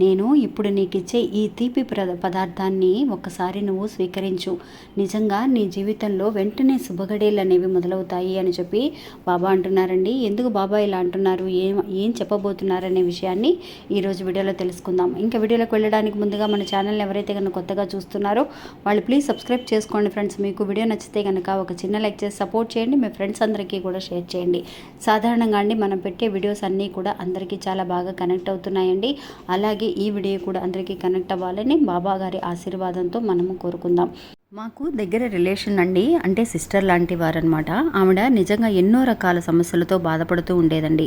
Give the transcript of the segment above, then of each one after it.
నేను ఇప్పుడు నీకు ఇచ్చే ఈ తీపి ప్ర పదార్థాన్ని ఒకసారి నువ్వు స్వీకరించు. నిజంగా నీ జీవితంలో వెంటనే శుభగడేలు అనేవి మొదలవుతాయి అని చెప్పి బాబా అంటున్నారండి. ఎందుకు బాబా ఇలా అంటున్నారు? ఏం ఏం చెప్పబోతున్నారు అనే విషయాన్ని ఈరోజు వీడియోలో తెలుసుకుందాం. ఇంకా వీడియోలోకి వెళ్ళడానికి ముందుగా మన ఛానల్ ఎవరైతే కనుక కొత్తగా చూస్తున్నారో వాళ్ళు ప్లీజ్ సబ్స్క్రైబ్ చేసుకోండి ఫ్రెండ్స్. మీకు వీడియో నచ్చితే కనుక ఒక చిన్న లైక్ చేసి సపోర్ట్ చేయండి. మీ ఫ్రెండ్స్ అందరికీ కూడా షేర్ చేయండి. సాధారణంగా అండి మనం పెట్టే వీడియోస్ అన్నీ కూడా అందరికీ చాలా బాగా కనెక్ట్ అవుతున్నాయండి. అలాగే ఈ వీడియో కూడా అందరికీ కనెక్ట్ అవ్వాలని బాబా గారి ఆశీర్వాదంతో మనము కోరుకుందాం. మాకు దగ్గర రిలేషన్ అండి అంటే సిస్టర్ లాంటి వారనమాట ఆవిడ నిజంగా ఎన్నో రకాల సమస్యలతో బాధపడుతూ ఉండేదండి.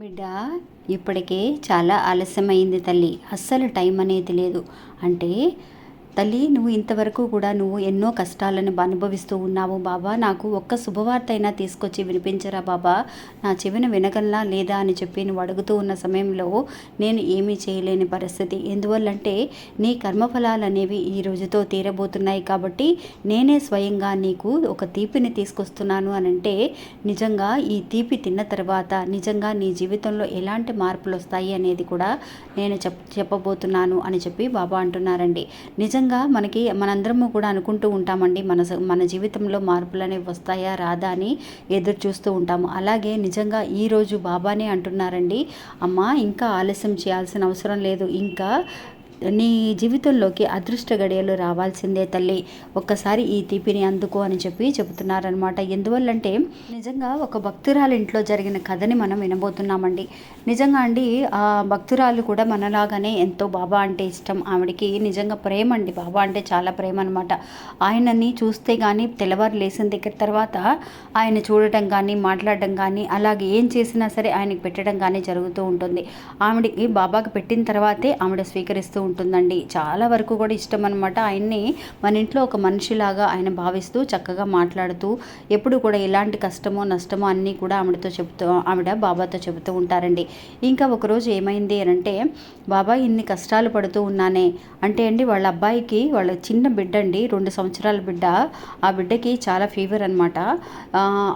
బిడ్డ ఇప్పటికే చాలా ఆలస్యమైంది తల్లి. అస్సలు టైం అనేది లేదు. అంటే తల్లి నువ్వు ఇంతవరకు కూడా నువ్వు ఎన్నో కష్టాలను అనుభవిస్తూ ఉన్నావు బాబా. నాకు ఒక్క శుభవార్త అయినా తీసుకొచ్చి వినిపించరా బాబా? నా చెవిన వినగలనా లేదా అని చెప్పి నువ్వు అడుగుతూ ఉన్న సమయంలో నేను ఏమీ చేయలేని పరిస్థితి. ఎందువల్లంటే నీ కర్మఫలాలు అనేవి ఈ రోజుతో తీరబోతున్నాయి కాబట్టి నేనే స్వయంగా నీకు ఒక తీపిని తీసుకొస్తున్నాను అని అంటే నిజంగా ఈ తీపి తిన్న తర్వాత నిజంగా నీ జీవితంలో ఎలాంటి మార్పులు వస్తాయి అనేది కూడా నేను చెప్ చెప్పబోతున్నాను అని చెప్పి బాబా అంటున్నారండి. నిజంగా మనకి మనందరము కూడా అనుకుంటూ ఉంటామండి. మన మన జీవితంలో మార్పులు అనేవి వస్తాయా రాదా అని ఎదురు చూస్తూ ఉంటాము. అలాగే నిజంగా ఈరోజు బాబానే అంటున్నారండి. అమ్మ ఇంకా ఆలస్యం చేయాల్సిన అవసరం లేదు. ఇంకా నీ జీవితంలోకి అదృష్ట గడియలు రావాల్సిందే తల్లి. ఒక్కసారి ఈ తీపిని అందుకో అని చెప్పి చెబుతున్నారనమాట ఎందువల్లంటే నిజంగా ఒక భక్తురాలు ఇంట్లో జరిగిన కథని మనం వినబోతున్నామండి. నిజంగా అండి ఆ భక్తురాలు కూడా మనలాగానే ఎంతో బాబా అంటే ఇష్టం. ఆవిడకి నిజంగా ప్రేమ అండి. బాబా అంటే చాలా ప్రేమ అనమాట ఆయనని చూస్తే కానీ తెల్లవారు లేచిన దగ్గర తర్వాత ఆయన చూడటం కానీ మాట్లాడడం కానీ అలాగే ఏం చేసినా సరే ఆయనకి పెట్టడం కానీ జరుగుతూ ఉంటుంది. ఆవిడకి బాబాకి పెట్టిన తర్వాతే ఆవిడ స్వీకరిస్తూ ఉంటుందండి. చాలా వరకు కూడా ఇష్టం అనమాట ఆయన్ని మన ఇంట్లో ఒక మనిషిలాగా ఆయన భావిస్తూ చక్కగా మాట్లాడుతూ ఎప్పుడు కూడా ఎలాంటి కష్టమో నష్టమో అన్నీ కూడా ఆవిడతో చెబుతూ ఆవిడ బాబాతో చెబుతూ ఉంటారండి. ఇంకా ఒకరోజు ఏమైంది అని అంటే బాబా ఇన్ని కష్టాలు పడుతూ ఉన్నానే. అంటే అండి వాళ్ళ అబ్బాయికి వాళ్ళ చిన్న బిడ్డ అండి రెండు సంవత్సరాల బిడ్డ. ఆ బిడ్డకి చాలా ఫీవర్ అనమాట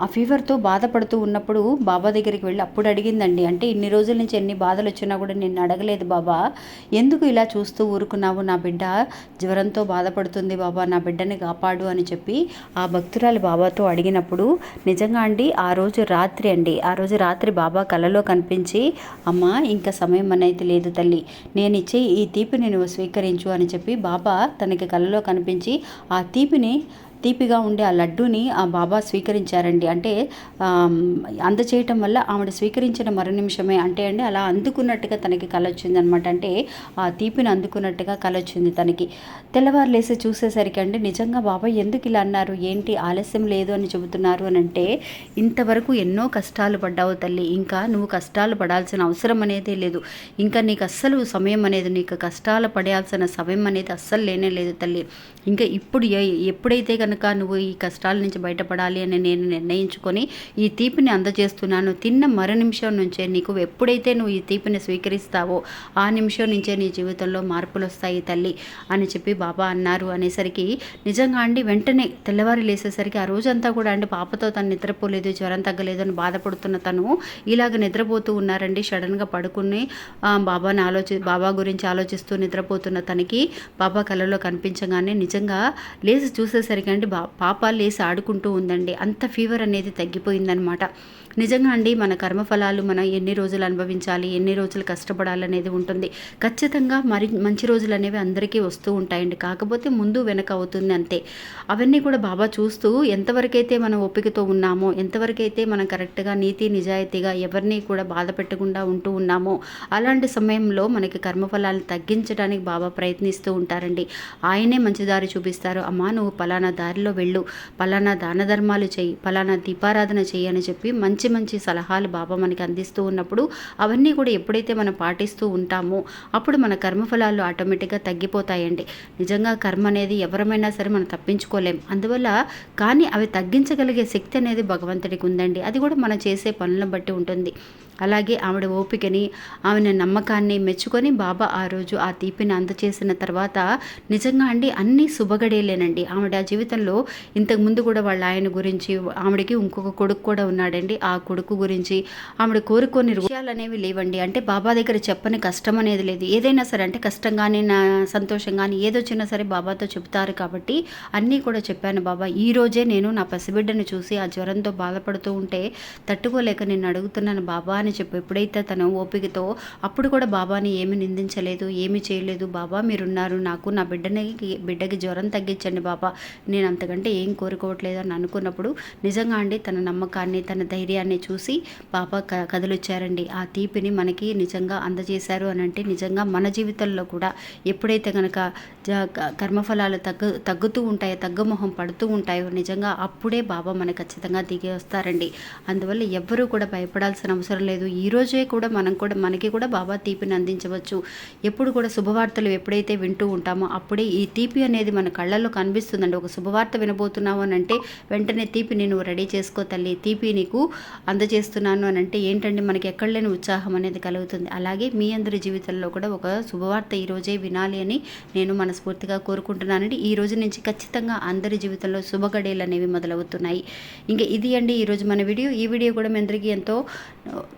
ఆ ఫీవర్తో బాధపడుతూ ఉన్నప్పుడు బాబా దగ్గరికి వెళ్ళి అప్పుడు అడిగిందండి. అంటే ఇన్ని రోజుల నుంచి ఎన్ని బాధలు వచ్చినా కూడా నిన్ను అడగలేదు బాబా. ఎందుకు ఇలా చూ చూస్తూ ఊరుకున్నావు నా బిడ్డ జ్వరంతో బాధపడుతుంది బాబా నా బిడ్డని కాపాడు అని చెప్పి ఆ భక్తురాలు బాబాతో అడిగినప్పుడు నిజంగా అండి ఆ రోజు రాత్రి అండి ఆ రోజు రాత్రి బాబా కలలో కనిపించి అమ్మ ఇంకా సమయం అనేది లేదు తల్లి నేను ఇచ్చే ఈ తీపిని నువ్వు స్వీకరించు అని చెప్పి బాబా తనకి కలలో కనిపించి ఆ తీపిని తీపిగా ఉండే ఆ లడ్డూని ఆ బాబా స్వీకరించారండి. అంటే అందచేయటం వల్ల ఆవిడ స్వీకరించిన మరు నిమిషమే అంటే అండి అలా అందుకున్నట్టుగా తనకి కల వచ్చింది అనమాట అంటే ఆ తీపిని అందుకున్నట్టుగా కలొచ్చింది తనకి. తెల్లవారులేసి చూసేసరికి అండి నిజంగా బాబా ఎందుకు ఇలా అన్నారు? ఏంటి ఆలస్యం లేదు అని చెబుతున్నారు అని అంటే ఇంతవరకు ఎన్నో కష్టాలు పడ్డావు తల్లి. ఇంకా నువ్వు కష్టాలు పడాల్సిన అవసరం అనేది లేదు. ఇంకా నీకు అస్సలు సమయం అనేది నీకు కష్టాలు పడాల్సిన సమయం అనేది అస్సలు లేనే లేదు తల్లి. ఇంకా ఇప్పుడు ఎప్పుడైతే కనుక కనుక నువ్వు ఈ కష్టాల నుంచి బయటపడాలి అని నేను నిర్ణయించుకొని ఈ తీపిని అందజేస్తున్నాను. తిన్న మరు నిమిషం నుంచే నీకు ఎప్పుడైతే నువ్వు ఈ తీపిని స్వీకరిస్తావో ఆ నిమిషం నుంచే నీ జీవితంలో మార్పులు వస్తాయి తల్లి అని చెప్పి బాబా అన్నారు. అనేసరికి నిజంగా అండి వెంటనే తెల్లవారు లేసేసరికి ఆ రోజంతా కూడా అండి పాపతో తను నిద్రపోలేదు జ్వరం తగ్గలేదు అని బాధపడుతున్న తను ఇలాగ నిద్రపోతూ ఉన్నారండి. సడన్గా పడుకుని బాబాని ఆలోచి బాబా గురించి ఆలోచిస్తూ నిద్రపోతున్న తనకి బాబా కలలో కనిపించగానే నిజంగా లేచి చూసేసరికి పాపాలు బా ఆడుకుంటూ ఉందండి. అంత ఫీవర్ అనేది తగ్గిపోయిందనమాట. నిజంగా అండి మన కర్మఫలాలు మనం ఎన్ని రోజులు అనుభవించాలి ఎన్ని రోజులు కష్టపడాలనేది ఉంటుంది. ఖచ్చితంగా మరి మంచి రోజులు అనేవి అందరికీ వస్తూ ఉంటాయండి. కాకపోతే ముందు వెనక అవుతుంది అంతే. అవన్నీ కూడా బాబా చూస్తూ ఎంతవరకైతే మనం ఒప్పికతో ఉన్నామో ఎంతవరకైతే మనం కరెక్ట్గా నీతి నిజాయితీగా ఎవరిని కూడా బాధ పెట్టకుండా ఉంటూ ఉన్నామో అలాంటి సమయంలో మనకి కర్మఫలాలు తగ్గించడానికి బాబా ప్రయత్నిస్తూ ఉంటారండి. ఆయనే మంచి దారి చూపిస్తారు. అమ్మా నువ్వు పలానా దారిలో వెళ్ళు. పలానా దాన ధర్మాలు చేయి. పలానా దీపారాధన చెయ్యి అని చెప్పి మంచి మంచి మంచి సలహాలు బాబా మనకి అందిస్తూ ఉన్నప్పుడు అవన్నీ కూడా ఎప్పుడైతే మనం పాటిస్తూ ఉంటామో అప్పుడు మన కర్మఫలాలు ఆటోమేటిక్గా తగ్గిపోతాయండి. నిజంగా కర్మ అనేది ఎవరమైనా సరే మనం తప్పించుకోలేం. అందువల్ల కానీ అవి తగ్గించగలిగే శక్తి అనేది భగవంతుడికి ఉందండి. అది కూడా మనం చేసే పనులను బట్టి ఉంటుంది. అలాగే ఆవిడ ఓపికని ఆమె నమ్మకాన్ని మెచ్చుకొని బాబా ఆ రోజు ఆ తీపిని అందచేసిన తర్వాత నిజంగా అండి అన్ని శుభగడేలేనండి ఆవిడ జీవితంలో ఇంతకు ముందు కూడా వాళ్ళ ఆయన గురించి ఆవిడకి ఇంకొక కొడుకు కూడా ఉన్నాడండి. ఆ కొడుకు గురించి ఆవిడ కోరుకొని విషయాలు అనేవి లేవండి. అంటే బాబా దగ్గర చెప్పని కష్టం అనేది లేదు. ఏదైనా సరే అంటే కష్టం కానీ నా సంతోషం కానీ ఏదొచ్చినా సరే బాబాతో చెప్తారు కాబట్టి అన్నీ కూడా చెప్పాను బాబా. ఈ రోజే నేను నా పసిబిడ్డను చూసి ఆ జ్వరంతో బాధపడుతూ ఉంటే తట్టుకోలేక నేను అడుగుతున్నాను బాబా అని చెప్పి. ఎప్పుడైతే తను ఓపికతో అప్పుడు కూడా బాబాని ఏమి నిందించలేదు ఏమి చేయలేదు. బాబా మీరున్నారు నాకు నా బిడ్డని బిడ్డకి జ్వరం తగ్గించండి బాబా. నేను అంతకంటే ఏం కోరుకోవట్లేదు అని అనుకున్నప్పుడు నిజంగా అండి తన నమ్మకాన్ని తన ధైర్యాన్ని చూసి బాబా క కదిలొచ్చారండి. ఆ తీపిని మనకి నిజంగా అందజేశారు అని అంటే నిజంగా మన జీవితంలో కూడా ఎప్పుడైతే కనుక జ- క- కర్మఫలాలు తగ్గు తగ్గుతూ ఉంటాయో తగ్గుమొహం పడుతూ ఉంటాయో నిజంగా అప్పుడే బాబా మనకు ఖచ్చితంగా దిగి వస్తారండి. అందువల్ల ఎవ్వరూ కూడా భయపడాల్సిన అవసరం లేదు. ఈ రోజే కూడా మనం కూడా మనకి కూడా బాబా తీపిని అందించవచ్చు. ఎప్పుడు కూడా శుభవార్తలు ఎప్పుడైతే వింటూ ఉంటామో అప్పుడే ఈ తీపి అనేది మన కళ్ళల్లో కనిపిస్తుందండి. ఒక శుభవార్త వినబోతున్నావు అని అంటే వెంటనే తీపిని నువ్వు రెడీ చేసుకో తల్లి. తీపి నీకు అందజేస్తున్నాను అని అంటే ఏంటంటే మనకి ఎక్కడ లేని ఉత్సాహం అనేది కలుగుతుంది. అలాగే మీ అందరి జీవితంలో కూడా ఒక శుభవార్త ఈ రోజే వినాలి అని నేను మనస్ఫూర్తిగా కోరుకుంటున్నానండి. ఈ రోజు నుంచి ఖచ్చితంగా అందరి జీవితంలో శుభగడేలు అనేవి మొదలవుతున్నాయి. ఇంకా ఇది అండి ఈరోజు మన వీడియో. ఈ వీడియో కూడా మీ అందరికీ ఎంతో